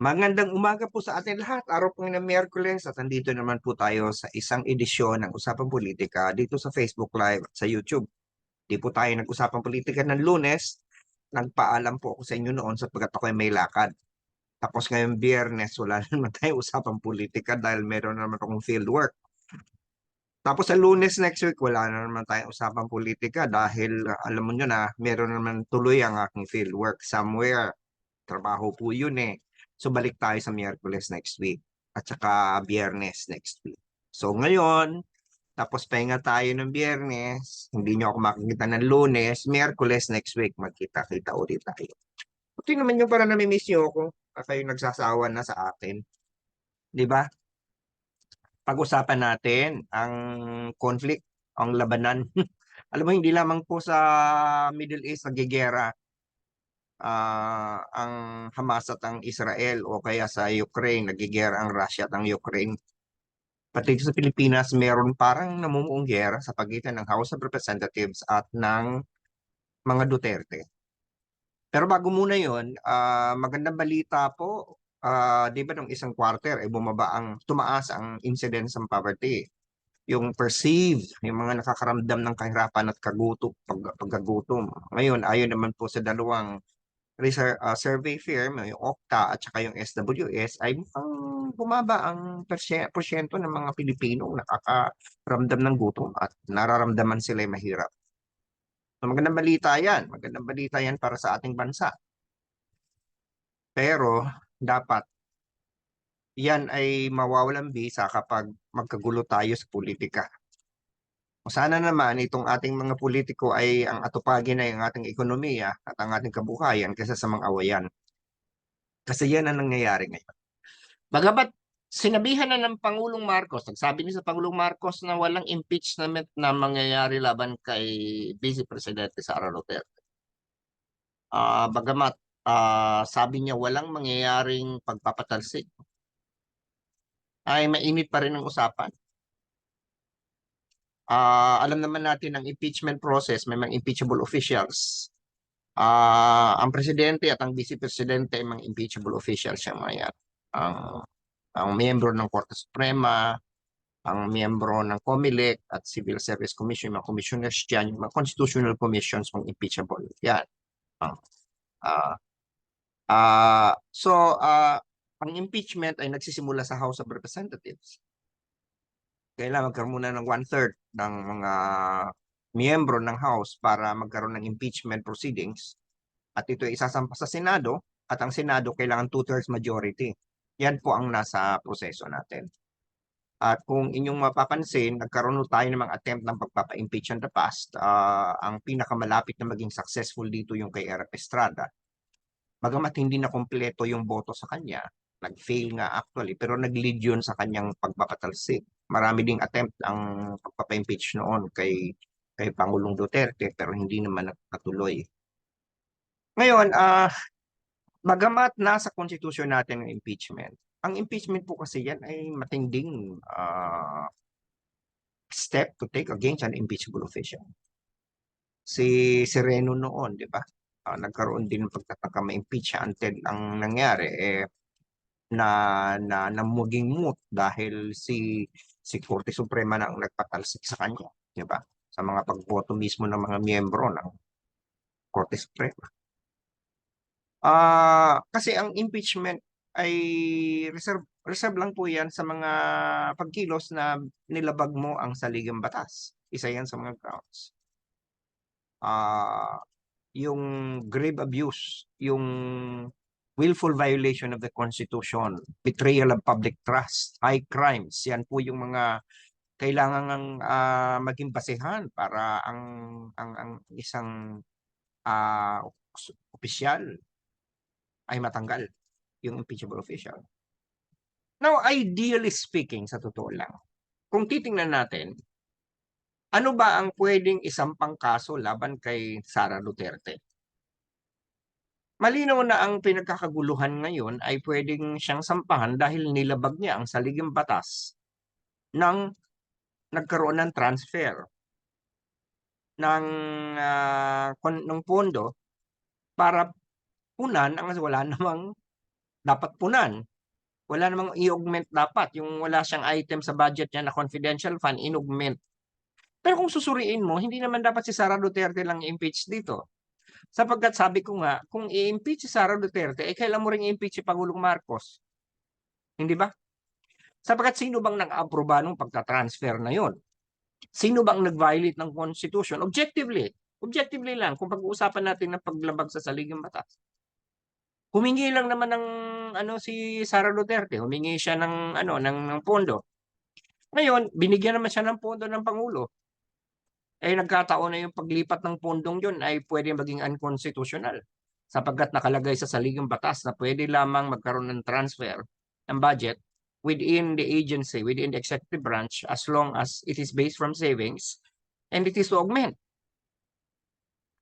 Magandang umaga po sa atin lahat. Araw po ng Miyerkules at nandito naman po tayo sa isang edisyon ng Usapang Politika dito sa Facebook Live at sa YouTube. Di po tayo nag-usapang politika ng lunes. Nagpaalam po ako sa inyo noon sapagkat ako ay may lakad. Tapos ngayong biyernes, wala na naman tayong usapang politika dahil meron na naman akong field work. Tapos sa lunes next week, wala na naman tayong usapang politika dahil uh, alam mo nyo na meron na naman tuloy ang aking field work somewhere. Trabaho po yun eh. So balik tayo sa Miyerkules next week at saka Biyernes next week. So ngayon, tapos pahinga tayo ng Biyernes, hindi nyo ako makikita ng Lunes, Miyerkules next week, magkita-kita ulit tayo. Buti naman yung para namimiss nyo ako, at kayo nagsasawa na sa akin. Di ba? Pag-usapan natin ang conflict, ang labanan. Alam mo, hindi lamang po sa Middle East nagigera ah, ang Hamas at ang Israel o kaya sa Ukraine, nagigera ang Russia at ang Ukraine. Pati sa Pilipinas, meron parang namumuong gera sa pagitan ng House of Representatives at ng mga Duterte. Pero bago muna yon, ah, magandang balita po, ah, di ba nung isang quarter, ay bumaba ang, tumaas ang incidence ng poverty. Yung perceived, yung mga nakakaramdam ng kahirapan at kagutom, pag, pagkagutom. Ngayon, ayon naman po sa dalawang research, uh, survey firm, yung Okta at saka yung SWS, ay mukhang bumaba ang porsyento ng mga Pilipino nakakaramdam ng gutom at nararamdaman sila mahirap. So magandang balita yan. Magandang balita yan para sa ating bansa. Pero dapat yan ay mawawalan bisa kapag magkagulo tayo sa politika. Sana naman itong ating mga politiko ay ang atupagin ay ang ating ekonomiya at ang ating kabuhayan kaysa sa mga awayan. Kasi yan ang nangyayari ngayon. Bagamat sinabihan na ng Pangulong Marcos, nagsabi niya sa Pangulong Marcos na walang impeachment na mangyayari laban kay Vice Presidente Sara Duterte. Ah, bagamat ah, sabi niya walang mangyayaring pagpapatalsik, ay mainit pa rin ang usapan. Ah, alam naman natin ang impeachment process, may mga impeachable officials. Ah, ang presidente at ang vice presidente ay mga impeachable officials siya mga yan. Ang ang miyembro ng Korte Suprema, ang miyembro ng COMELEC at Civil Service Commission, mga commissioners dyan, yung mga constitutional commissions mga impeachable. Yan. Ah, ah, ah, so, ah, ang impeachment ay nagsisimula sa House of Representatives kailangan magkaroon muna ng one-third ng mga miyembro ng House para magkaroon ng impeachment proceedings. At ito ay isasampa sa Senado at ang Senado kailangan two-thirds majority. Yan po ang nasa proseso natin. At kung inyong mapapansin, nagkaroon tayo ng mga attempt ng pagpapa-impeach in the past. Ah, ang pinakamalapit na maging successful dito yung kay Eric Estrada. Bagamat hindi na kompleto yung boto sa kanya, nag-fail nga actually, pero nag-lead yun sa kanyang pagpapatalsik marami ding attempt ang pagpapa-impeach noon kay kay Pangulong Duterte pero hindi naman nakatuloy. Ngayon, ah bagamat nasa konstitusyon natin ang impeachment, ang impeachment po kasi yan ay matinding ah, step to take against an impeachable official. Si Sereno noon, di ba? Ah, nagkaroon din ng pagtataka ma-impeach siya until ang nangyari eh na na namuging moot dahil si si Korte Suprema na ang nagpatalsik sa kanya, di ba? Sa mga pagboto mismo ng mga miyembro ng Korte Suprema. Ah, kasi ang impeachment ay reserve reserve lang po 'yan sa mga pagkilos na nilabag mo ang saligang batas. Isa 'yan sa mga grounds. Ah, yung grave abuse, yung willful violation of the Constitution, betrayal of public trust, high crimes. Yan po yung mga kailangan uh, maging basehan para ang ang, ang isang uh, opisyal ay matanggal yung impeachable official. Now, ideally speaking, sa totoo lang, kung titingnan natin, ano ba ang pwedeng isampang kaso laban kay Sara Duterte? Malinaw na ang pinagkakaguluhan ngayon ay pwedeng siyang sampahan dahil nilabag niya ang saliging batas ng nagkaroon ng transfer ng uh, ng pondo para punan ang wala namang dapat punan. Wala namang i-augment dapat. Yung wala siyang item sa budget niya na confidential fund, in-augment. Pero kung susuriin mo, hindi naman dapat si Sara Duterte lang i-impeach dito. Sapagkat sabi ko nga, kung i-impeach si Sara Duterte, eh kailan mo rin i-impeach si Pangulong Marcos? Hindi ba? Sapagkat sino bang nag-aproba nung pagta-transfer na yon? Sino bang nag-violate ng Constitution? Objectively, objectively lang, kung pag-uusapan natin ng paglabag sa saligang batas. Humingi lang naman ng ano si Sara Duterte, humingi siya ng ano ng, ng pondo. Ngayon, binigyan naman siya ng pondo ng pangulo. Eh nagkataon na yung paglipat ng pondong yun ay pwede maging unconstitutional sapagkat nakalagay sa saligang batas na pwede lamang magkaroon ng transfer ng budget within the agency, within the executive branch as long as it is based from savings and it is to augment.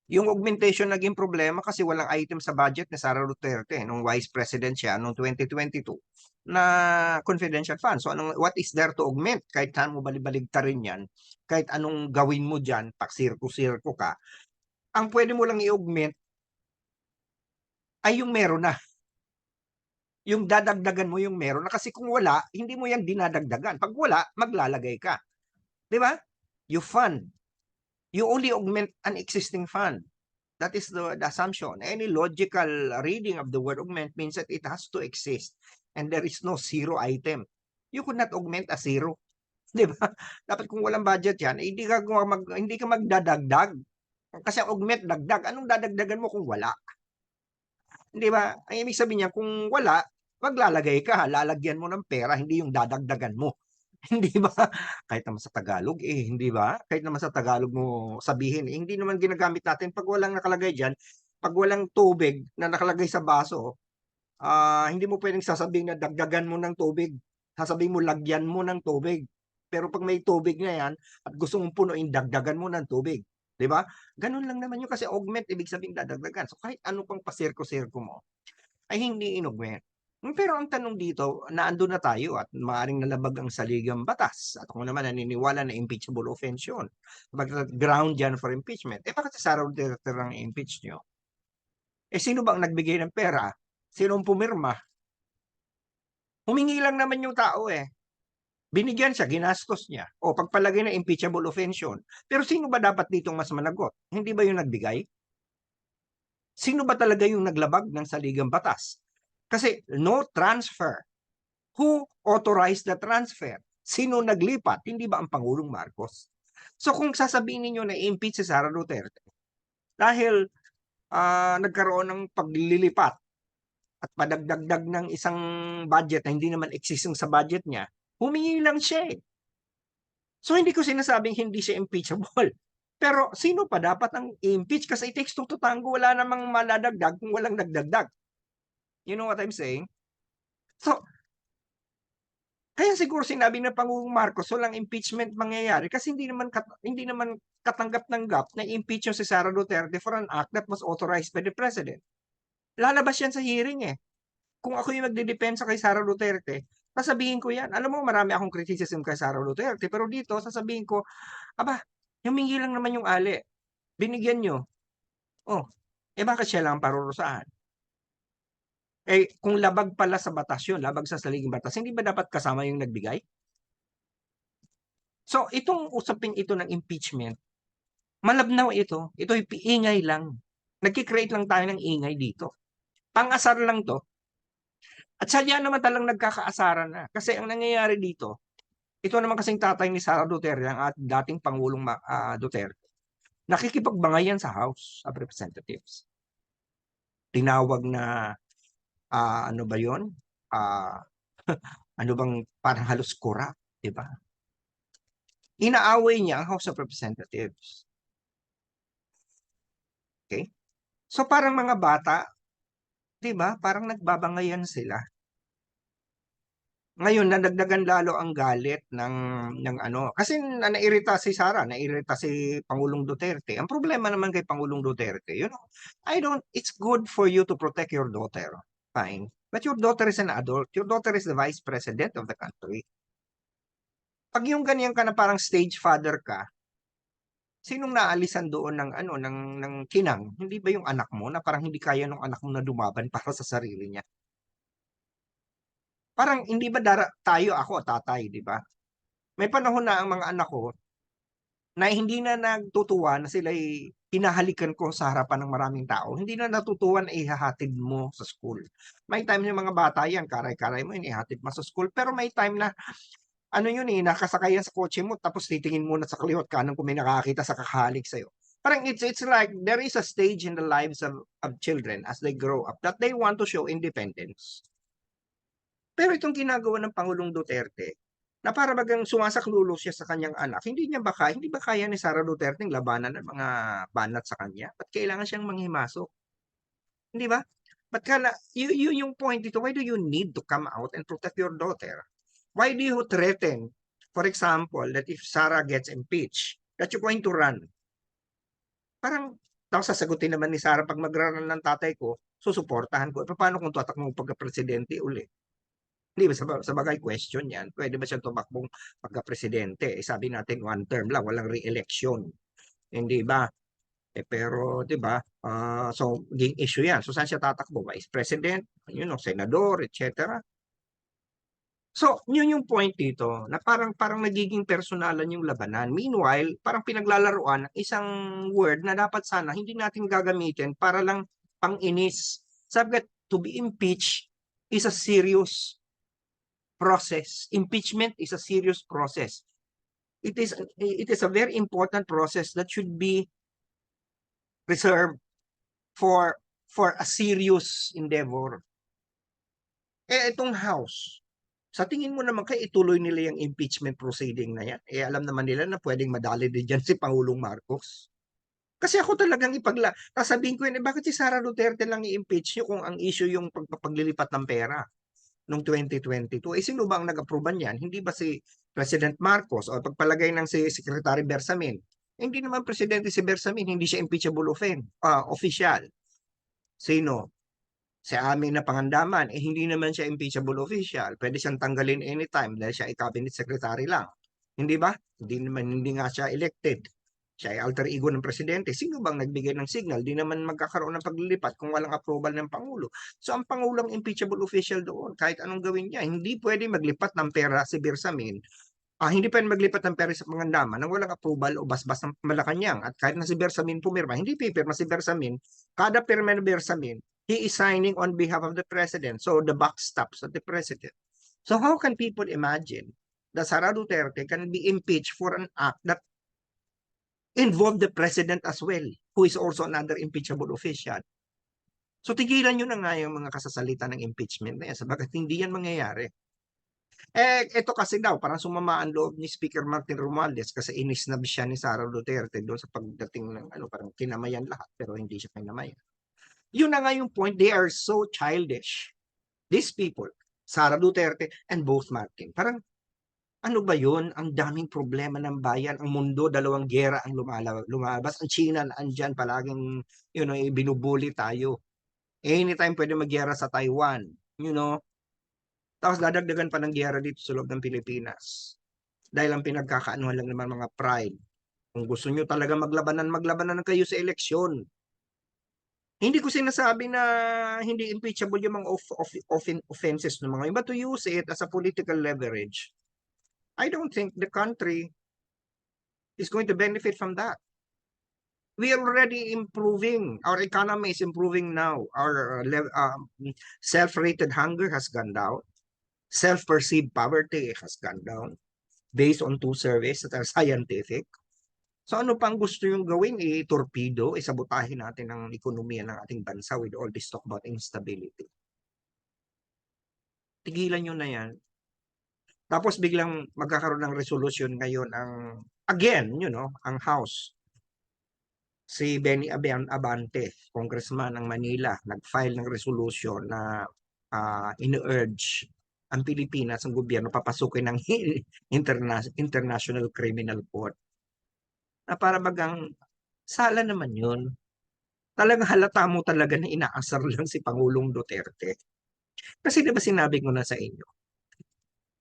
Yung augmentation naging problema kasi walang item sa budget ni Sara Duterte nung vice president siya noong 2022 na confidential fund. So anong, what is there to augment? Kahit saan mo balibaligta rin yan, kahit anong gawin mo dyan, paksirko-sirko ka, ang pwede mo lang i-augment ay yung meron na. Yung dadagdagan mo yung meron na kasi kung wala, hindi mo yan dinadagdagan. Pag wala, maglalagay ka. Di ba? You fund you only augment an existing fund. That is the, the assumption. Any logical reading of the word augment means that it has to exist and there is no zero item. You could not augment a zero. Di ba? Dapat kung walang budget yan, eh, hindi ka, mag, hindi ka magdadagdag. Kasi augment, dagdag. Anong dadagdagan mo kung wala? Di ba? Ang ibig sabihin niya, kung wala, maglalagay ka, lalagyan mo ng pera, hindi yung dadagdagan mo. Hindi ba? Kahit naman sa Tagalog, eh, hindi ba? Kahit naman sa Tagalog mo sabihin, eh, hindi naman ginagamit natin pag walang nakalagay dyan, pag walang tubig na nakalagay sa baso, ah hindi mo pwedeng sasabihin na dagdagan mo ng tubig. Sasabihin mo lagyan mo ng tubig. Pero pag may tubig na yan at gusto mong punuin, dagdagan mo ng tubig. 'Di ba? Ganun lang naman yun kasi augment ibig sabihin dadagdagan. So kahit ano pang pasirko-sirko mo ay hindi inaugment. Hmm, pero ang tanong dito, naando na tayo at maaring nalabag ang saligang batas. At kung naman naniniwala na impeachable offense yun, ground yan for impeachment, eh bakit si Sara Duterte lang impeach nyo? Eh sino bang nagbigay ng pera? Sino ang pumirma? Humingi lang naman yung tao eh. Binigyan siya, ginastos niya. O pagpalagay na impeachable offense yun. Pero sino ba dapat ditong mas managot? Hindi ba yung nagbigay? Sino ba talaga yung naglabag ng saligang batas? Kasi no transfer. Who authorized the transfer? Sino naglipat? Hindi ba ang Pangulong Marcos? So kung sasabihin niyo na impeach si Sara Duterte dahil uh, nagkaroon ng paglilipat at padagdagdag ng isang budget na hindi naman existing sa budget niya, humingi lang siya eh. So hindi ko sinasabing hindi siya impeachable. Pero sino pa dapat ang impeach? Kasi it takes two to tango. Wala namang maladagdag kung walang nagdagdag. You know what I'm saying? So, kaya siguro sinabi ng Pangulong Marcos, walang impeachment mangyayari kasi hindi naman kat, hindi naman katanggap-tanggap na impeach yung si Sara Duterte for an act that was authorized by the President. Lalabas yan sa hearing eh. Kung ako yung magdidepensa kay Sara Duterte, sasabihin ko yan. Alam mo, marami akong criticism kay Sara Duterte, pero dito, sasabihin ko, aba, humingi lang naman yung ali. Binigyan nyo. Oh, eh bakit siya lang parurusahan? Eh, kung labag pala sa batas yun, labag sa saliging batas, hindi ba dapat kasama yung nagbigay? So, itong usaping ito ng impeachment, malabnaw ito. Ito ay ingay lang. Nagkikreate lang tayo ng ingay dito. Pang-asar lang to. At sadya naman talang nagkakaasaran na. Kasi ang nangyayari dito, ito naman kasing tatay ni Sara Duterte, ang dating Pangulong uh, Duterte, nakikipagbangayan sa House of Representatives. Tinawag na uh, ano ba yon? Uh, ano bang parang halos kura, di ba? Inaaway niya ang House of Representatives. Okay? So parang mga bata, 'di ba? Parang nagbabangayan sila. Ngayon nadagdagan lalo ang galit ng ng ano kasi na nairita si Sara, nairita si Pangulong Duterte. Ang problema naman kay Pangulong Duterte, you know, I don't it's good for you to protect your daughter fine. But your daughter is an adult. Your daughter is the vice president of the country. Pag yung ganyan ka na parang stage father ka, sinong naalisan doon ng ano ng ng kinang? Hindi ba yung anak mo na parang hindi kaya ng anak mo na dumaban para sa sarili niya? Parang hindi ba dara tayo, ako, tatay, di ba? May panahon na ang mga anak ko na hindi na nagtutuwa na sila'y hinahalikan ko sa harapan ng maraming tao. Hindi na natutuwa na ihahatid mo sa school. May time yung mga bata yan, karay-karay mo, inihatid mo sa school. Pero may time na, ano yun eh, nakasakay yan sa kotse mo, tapos titingin muna sa kaliwat kanan kung may nakakita sa kakahalik sa'yo. Parang it's, it's like there is a stage in the lives of, of children as they grow up that they want to show independence. Pero itong ginagawa ng Pangulong Duterte, na para bagang sumasaklulo siya sa kanyang anak, hindi niya ba kaya, hindi ba kaya ni Sara Duterte ng labanan ng mga banat sa kanya? Ba't kailangan siyang manghimasok? Hindi ba? Ba't kala, yun, yun yung point dito, why do you need to come out and protect your daughter? Why do you threaten, for example, that if Sara gets impeached, that you're going to run? Parang, tapos sasagutin naman ni Sara pag mag-run ng tatay ko, susuportahan ko. E, paano kung tatakbo pagka-presidente uli? Hindi ba sa, sa bagay question yan? Pwede ba siyang tumakbong pagka-presidente? Eh, sabi natin one term lang, walang re-election. Hindi ba? Eh, pero, di ba, uh, so, ging issue yan. So, saan siya tatakbo? Vice President, you know, senador, etc. So, yun yung point dito, na parang, parang nagiging personalan yung labanan. Meanwhile, parang pinaglalaruan ng isang word na dapat sana hindi natin gagamitin para lang pang-inis. Sabi to be impeached is a serious process. Impeachment is a serious process. It is it is a very important process that should be reserved for for a serious endeavor. Eh itong house, sa tingin mo naman kay ituloy nila yung impeachment proceeding na yan. Eh alam naman nila na pwedeng madali din dyan si Pangulong Marcos. Kasi ako talagang ipagla, sasabihin ko yun, eh, bakit si Sara Duterte lang i-impeach kung ang issue yung pagpapaglilipat ng pera? Noong 2022. Eh sino ba ang nag-aproban niyan? Hindi ba si President Marcos o pagpalagay ng si Secretary Bersamin? Eh, hindi naman presidente si Bersamin, hindi siya impeachable offend, uh, official. Sino? Sa amin na pangandaman, eh hindi naman siya impeachable official. Pwede siyang tanggalin anytime dahil siya ay cabinet secretary lang. Hindi ba? Hindi naman hindi nga siya elected siya ay alter ego ng presidente. Sino bang nagbigay ng signal? Di naman magkakaroon ng paglilipat kung walang approval ng Pangulo. So ang Pangulong impeachable official doon, kahit anong gawin niya, hindi pwede maglipat ng pera si Bersamin Ah, hindi pwede maglipat ng pera sa pangandaman nang walang approval o basbas ng Malacanang. At kahit na si Bersamin pumirma, hindi pipirma si Bersamin. Kada pirma ng Bersamin, he is signing on behalf of the president. So the buck stops at the president. So how can people imagine that Sara Duterte can be impeached for an act that involve the president as well, who is also another impeachable official. So tigilan nyo na nga yung mga kasasalita ng impeachment na yan, sabagat hindi yan mangyayari. Eh, ito kasi daw, parang sumama ang loob ni Speaker Martin Romualdez kasi inisnab siya ni Sara Duterte doon sa pagdating ng ano, parang kinamayan lahat, pero hindi siya kinamayan. Yun na nga yung point, they are so childish. These people, Sara Duterte and both Martin. Parang ano ba yun? Ang daming problema ng bayan. Ang mundo, dalawang gera ang lumabas. Ang China na andyan, palaging you know, binubuli tayo. Anytime pwede magyera sa Taiwan. You know? Tapos dadagdagan pa ng gera dito sa loob ng Pilipinas. Dahil ang pinagkakaanuhan lang naman mga pride. Kung gusto nyo talaga maglabanan, maglabanan kayo sa eleksyon. Hindi ko sinasabi na hindi impeachable yung mga off, off, off, offenses ng mga iba to use it as a political leverage I don't think the country is going to benefit from that. We are already improving. Our economy is improving now. Our uh, um, self-rated hunger has gone down. Self-perceived poverty has gone down based on two surveys that are scientific. So ano pang gusto yung gawin? I-torpedo, isabotahin natin ang ekonomiya ng ating bansa with all this talk about instability. Tigilan nyo na yan. Tapos biglang magkakaroon ng resolution ngayon ang, again, you know, ang House. Si Benny Abante, congressman ng Manila, nag-file ng resolution na uh, in-urge ang Pilipinas, ang gobyerno, papasukin ng interna International Criminal Court. Na para bagang sala naman yun. Talagang halata mo talaga na inaasar lang si Pangulong Duterte. Kasi di ba sinabi ko na sa inyo,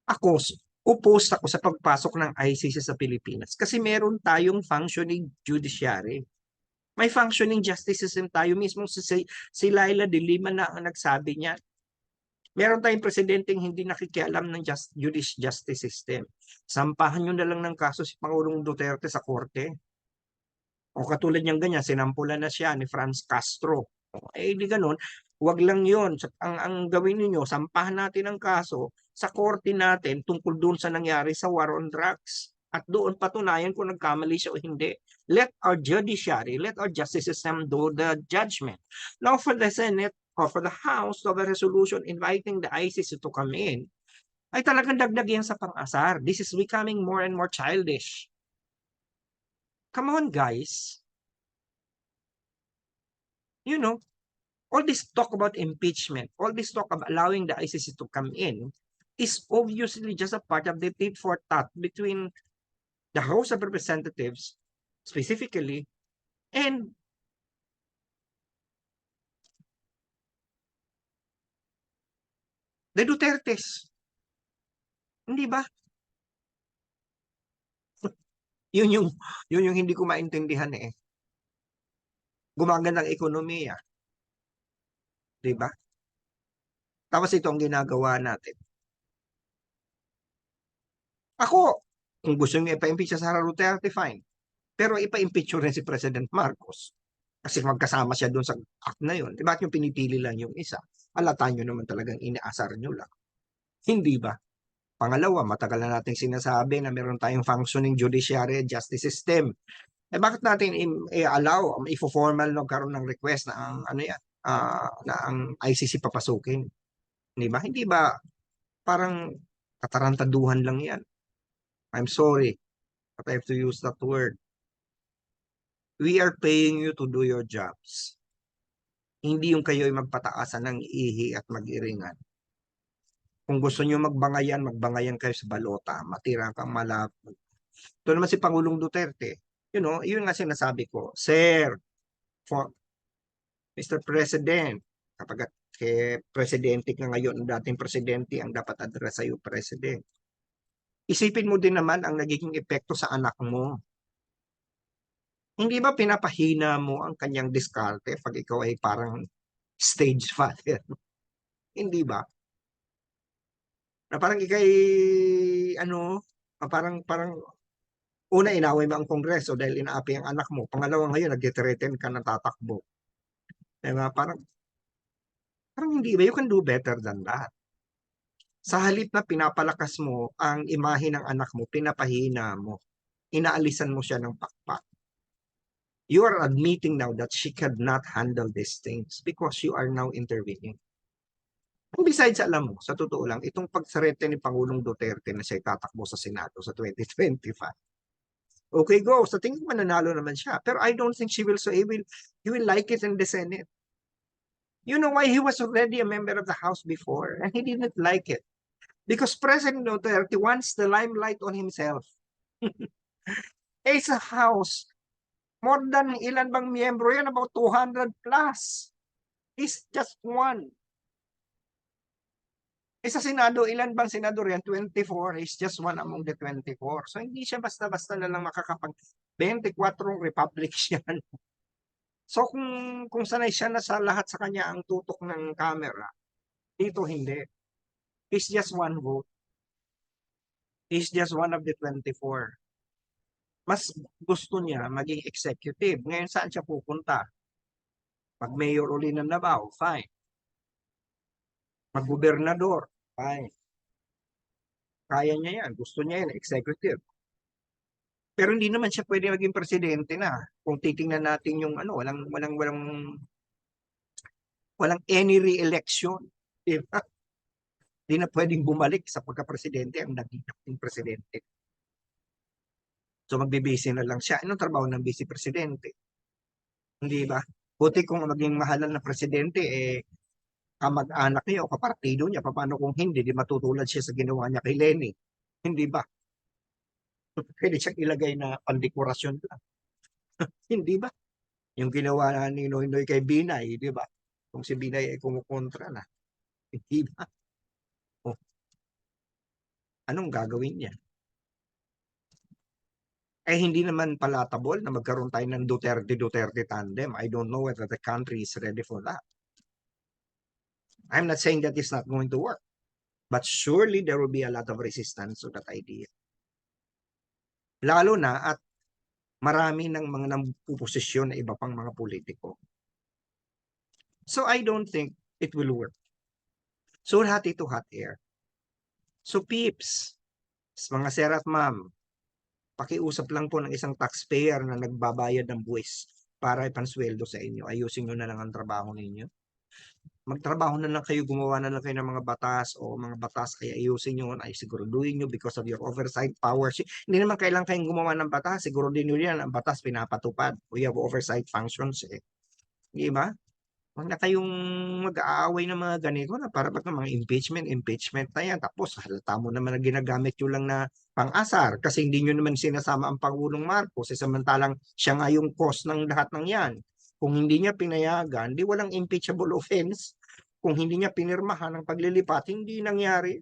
ako, opposed ako sa pagpasok ng ICC sa Pilipinas kasi meron tayong functioning judiciary. May functioning justice system tayo mismo si, si Laila de Lima na ang nagsabi niya Meron tayong presidenteng hindi nakikialam ng just, judici- justice system. Sampahan nyo na lang ng kaso si Pangulong Duterte sa korte. O katulad niyang ganyan, sinampulan na siya ni Franz Castro. Eh, di ganun. Huwag lang yun. Ang, ang gawin ninyo, sampahan natin ang kaso sa korte natin tungkol doon sa nangyari sa war on drugs. At doon patunayan kung nagkamali siya o hindi. Let our judiciary, let our justice system do the judgment. Now for the Senate or for the House to have a resolution inviting the ICC to come in, ay talagang dagdag yan sa pang-asar. This is becoming more and more childish. Come on, guys. You know, all this talk about impeachment, all this talk of allowing the ICC to come in, is obviously just a part of the tit for tat between the House of Representatives, specifically, and the Dutertes. Hindi ba? Yun yung, yun yung hindi ko maintindihan eh. Gumaganda ang ekonomiya. Di ba? Tapos ito ang ginagawa natin. Ako, kung gusto niyo ipa-impeach si Sara Duterte, fine. Pero ipa-impeach rin si President Marcos. Kasi magkasama siya doon sa act na yun. Di ba yung pinipili lang yung isa? Alata nyo naman talagang inaasar nyo lang. Hindi ba? Pangalawa, matagal na nating sinasabi na meron tayong functioning judiciary and justice system. Eh bakit natin i-allow, i-formal no karon ng request na ang ano yan, ah, na ang ICC papasukin? Di ba? Hindi ba parang katarantaduhan lang yan? I'm sorry, but I have to use that word. We are paying you to do your jobs. Hindi yung kayo ay magpataasan ng ihi at mag-iringan. Kung gusto nyo magbangayan, magbangayan kayo sa balota, matira kang malap. Ito naman si Pangulong Duterte. You know, yun nga sinasabi ko. Sir, for Mr. President, kapag kay presidente ka ngayon, dating presidente ang dapat address sa'yo, President. Isipin mo din naman ang nagiging epekto sa anak mo. Hindi ba pinapahina mo ang kanyang diskarte pag ikaw ay parang stage father? Hindi ba? Na parang ikay, ano, parang, parang, una inaway mo ang kongreso dahil inaapi ang anak mo. Pangalawa ngayon, nag-threaten ka na tatakbo. Diba? Parang, parang hindi ba? You can do better than that. Sa halip na pinapalakas mo ang imahe ng anak mo, pinapahina mo, inaalisan mo siya ng pakpak. You are admitting now that she cannot handle these things because you are now intervening. And besides, alam mo, sa totoo lang, itong pagsarete ni Pangulong Duterte na siya tatakbo sa Senado sa 2025. Okay, go. Sa tingin ko mananalo naman siya. Pero I don't think she will, so he will, he will like it in the Senate. You know why he was already a member of the House before and he didn't like it. Because President Duterte wants the limelight on himself. eh sa House, more than ilan bang miyembro yan? About 200 plus. He's just one. Eh sa Senado, ilan bang senador yan? 24. He's just one among the 24. So hindi siya basta-basta na lang makakapag 24 republics yan. So kung kung sanay siya na sa lahat sa kanya ang tutok ng camera, dito hindi. He's just one vote. He's just one of the 24. Mas gusto niya maging executive. Ngayon saan siya pupunta? Pag mayor uli ng Davao, fine. Mag-gobernador, fine. Kaya niya yan. Gusto niya yan, executive. Pero hindi naman siya pwede maging presidente na. Kung titingnan natin yung ano, walang walang walang walang any re-election. Diba? Hindi na pwedeng bumalik sa pagka-presidente ang naging presidente. So magbibisi na lang siya. Anong trabaho ng vice presidente? Hindi ba? Buti kung maging mahalan na presidente, eh, kamag-anak niya o kapartido niya, paano kung hindi, di matutulad siya sa ginawa niya kay Lenny. Hindi ba? Pwede siyang ilagay na pandekorasyon lang. hindi ba? Yung ginawa na ni Noynoy kay Binay, di ba? Kung si Binay ay kumukontra na. Hindi ba? Anong gagawin niya? Eh hindi naman palatable na magkaroon tayo ng Duterte-Duterte tandem. I don't know whether the country is ready for that. I'm not saying that it's not going to work. But surely there will be a lot of resistance to that idea. Lalo na at marami ng mga nampuposisyon na iba pang mga politiko. So I don't think it will work. So hati to hot air. So peeps, mga sir at ma'am, pakiusap lang po ng isang taxpayer na nagbabayad ng buwis para ipansweldo sa inyo. Ayusin nyo na lang ang trabaho ninyo. Magtrabaho na lang kayo, gumawa na lang kayo ng mga batas o mga batas ay ayusin nyo, ay siguraduhin nyo because of your oversight powers. Hindi naman kailangan kayong gumawa ng batas, siguro din nyo yan, ang batas pinapatupad. We have oversight functions eh. Di ba? Huwag na kayong mag-aaway ng mga ganito na para pag mga impeachment, impeachment na yan. Tapos halata mo naman na ginagamit nyo lang na pang-asar kasi hindi nyo naman sinasama ang Pangulong Marcos. Eh, samantalang siya nga yung cause ng lahat ng yan. Kung hindi niya pinayagan, di walang impeachable offense. Kung hindi niya pinirmahan ang paglilipat, hindi nangyari.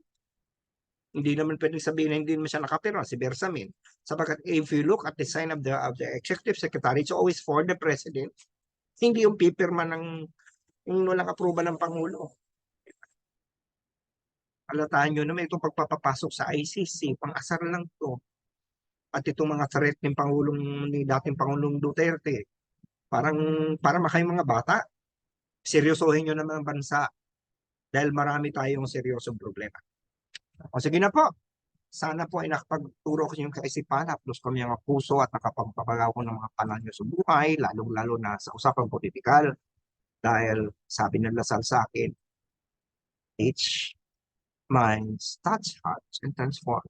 Hindi naman pwedeng sabihin na hindi naman siya nakapirma, si Bersamin. Sapagkat if you look at the sign of the, of the executive secretary, it's always for the president. Hindi yung pipirma ng yung walang approval ng Pangulo. Alataan nyo naman itong pagpapapasok sa ICC, pang-asar lang to. At itong mga threat ng Pangulong, ni dating Pangulong Duterte, parang para makayong mga bata, seryosohin nyo naman ang bansa dahil marami tayong seryosong problema. O sige na po, sana po ay nakapagturo ko yung kaisipan, haplos ko mga puso at nakapagpapagaw ko ng mga panal nyo sa buhay, lalong-lalo na sa usapang politikal. Dahil sabi ng Lasal sa akin, each minds, touch hearts, and transform.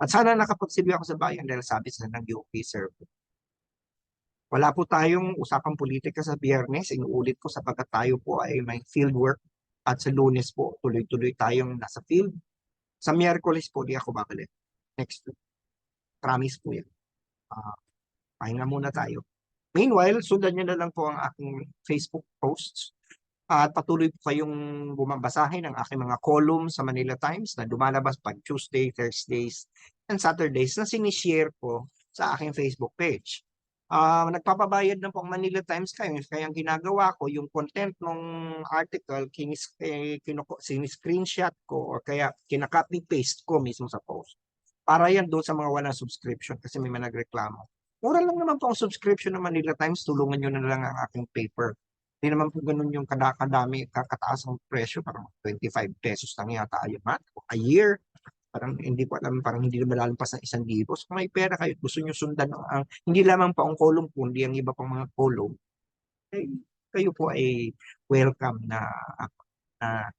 At sana nakapagsilbi ako sa bayan dahil sabi sa ng UP server. Wala po tayong usapang politika sa biyernes, inuulit ko sapagkat tayo po ay may field work at sa lunes po, tuloy-tuloy tayong nasa field. Sa Miyerkules po, di ako babalik. Next week. Promise po yan. Uh, pahinga muna tayo. Meanwhile, sundan nyo na lang po ang aking Facebook posts at patuloy po kayong bumabasahin ang aking mga columns sa Manila Times na dumalabas pag Tuesday, Thursdays, and Saturdays na sinishare ko sa aking Facebook page. Uh, nagpapabayad na po ang Manila Times kayo. Kaya ang ginagawa ko, yung content ng article, kinis, eh, kinuko, ko or kaya kinaka-copy-paste ko mismo sa post. Para yan doon sa mga walang subscription kasi may mga nagreklamo. Mura lang naman po ang subscription ng Manila Times. Tulungan nyo na lang ang aking paper. Hindi naman po ganun yung kadakadami, kakataas ang presyo. Parang 25 pesos lang yata yung month, a year parang hindi ko alam, parang hindi naman lalampas ng isang libo. So kung may pera kayo, gusto nyo sundan ang, ang hindi lamang pa ang kolong kundi ang iba pang mga kolong, eh, kayo po ay welcome na, na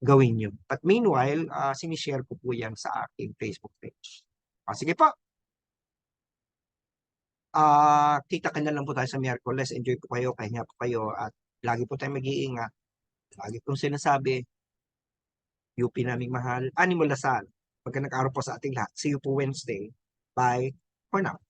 gawin nyo. But meanwhile, uh, sinishare ko po yan sa aking Facebook page. Ah, sige po. Ah, kita ka na lang po tayo sa Miyerkules. Enjoy po kayo, kanya po kayo at lagi po tayong mag-iingat. Lagi pong sinasabi, UP naming mahal, Animal Lasal. Pagka nag-araw po sa ating lahat. See you po Wednesday. Bye for now.